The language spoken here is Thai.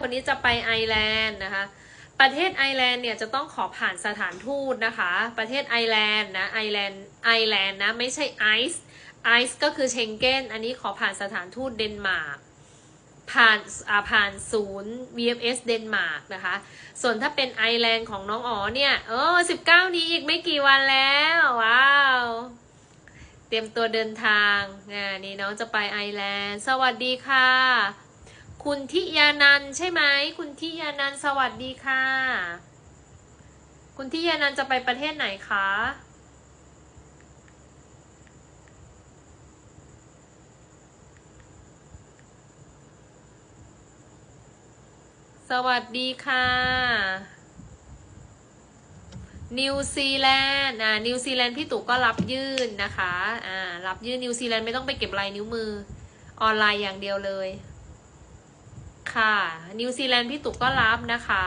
คนนี้จะไปไอร์แลนด์นะคะ ประเทศไอร์แลนด์เนี่ยจะต้องขอผ่านสถานทูตนะคะ ประเทศไอร์แลนด์นะไอร์แลนด์ไอร์แลนด์นะไม่ใช่ไอซ์ไอซ์ก็คือเชงเก้น อันนี้ขอผ่านสถานทูตเดนมาร์กผ่านผ่านศูนย์ VFS เดนมาร์กนะคะ ส่วนถ้าเป็นไอร์แลนด์ของน้องอ๋อเนี่ย เออสิบเก้านี้อีกไม่กี่วันแล้ว ว้าว เตรียมตัวเดินทางอ่านี่น้องจะไปไอร์แลนด์ สวัสดีค่ะ คุณทิยานันใช่ไหมคุณทิยานันสวัสดีค่ะ คุณทิยานันจะไปประเทศไหนคะสวัสดีค่ะ นิวซีแลนด์ อ่า นิวซีแลนด์พี่ตู่ก็รับยื่นนะคะ อ่า รับยื่นนิวซีแลนด์ไม่ต้องไปเก็บลายนิ้วมือ ออนไลน์อย่างเดียวเลย ค่ะ นิวซีแลนด์พี่ตุกก็รับนะคะ